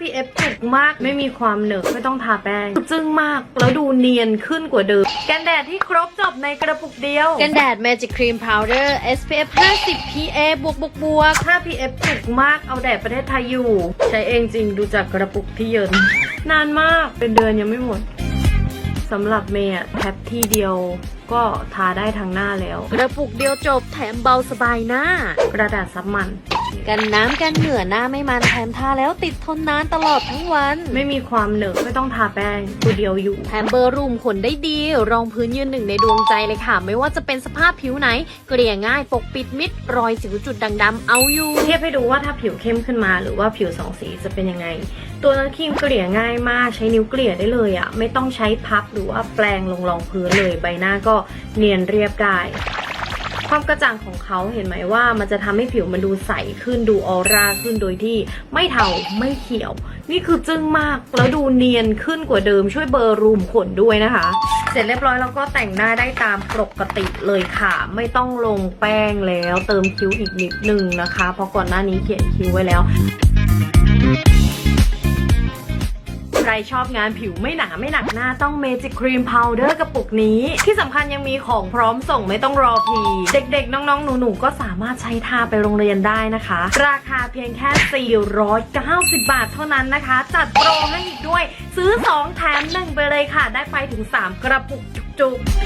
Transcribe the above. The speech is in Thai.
PF ถูกมากไม่มีความเหนอะไม่ต้องทาแป้งจึ้งมากแล้วดูเนียนขึ้นกว่าเดิม กันแดดที่ครบจบในกระปุกเดียว กันแดด Magic Cream Powder SPF 50 PA บวกบวกบวกค่า PF ถูกมากเอาแดดประเทศไทยอยู่ ใช้เองจริงดูจากกระปุกที่เยินนานมากเป็นเดือนยังไม่หมดสำหรับเมย์อะแท็บที่เดียวก็ทาได้ทั้งหน้าแล้ว กระปุกเดียวจบแถมเบาสบายหน้ากระดาษซับมัน กันน้ำกันเหงื่อหน้าไม่มันแถมทาแล้วติดทนนานตลอดทั้งวัน ไม่มีความเหนอะไม่ต้องทาแป้งตัวเดียวอยู่แถมเบอร์รูมขนได้ดี รองพื้นยืนหนึ่งในดวงใจเลยค่ะ ไม่ว่าจะเป็นสภาพผิวไหน เกลี่ยง่ายปกปิดมิด รอยสิวจุดด่างดำเอาอยู่ เทียบให้ดูว่าถ้าผิวเข้มขึ้นมา หรือว่าผิวสองสีจะเป็นยังไง ตัวน้ำครีมเกลี่ยง่ายมากใช้นิ้วเกลี่ยได้เลยอะ่ะไม่ต้องใช้พับหรือว่าแปรงลงรองพื้นเลยใบหน้าก็เนียนเรียบได้ ความกระจ่างของเขาเห็นไหมว่า มันจะทำให้ผิวมันดูใสขึ้นดูออร่าขึ้นโดยที่ไม่เทาไม่เขียว นี่คือจึ้งมากแล้วดูเนียนขึ้นกว่าเดิมช่วยเบอร์รูมขนด้วยนะคะ เสร็จเรียบร้อยแล้วก็แต่งหน้าได้ตามปกติเลยค่ะ ไม่ต้องลงแป้งแล้วเติมคิ้วอีกนิดนึงนะคะ เพราะก่อนหน้านี้เขียนคิ้วไว้แล้วใคร ชอบงานผิวไม่หนาไม่หนักหน้าต้องเมจิกครีมพาวเดอร์กระปุกนี้ ที่สำคัญยังมีของพร้อมส่งไม่ต้องรอพี เด็กๆ น้องๆ หนูๆ ก็สามารถใช้ทาไปโรงเรียนได้นะคะ ราคาเพียงแค่ 490 บาทเท่านั้นนะคะ จัดโปรให้อีกด้วย ซื้อ 2 แถม 1 ไปเลยค่ะ ได้ไปถึง 3 กระปุกจุกๆ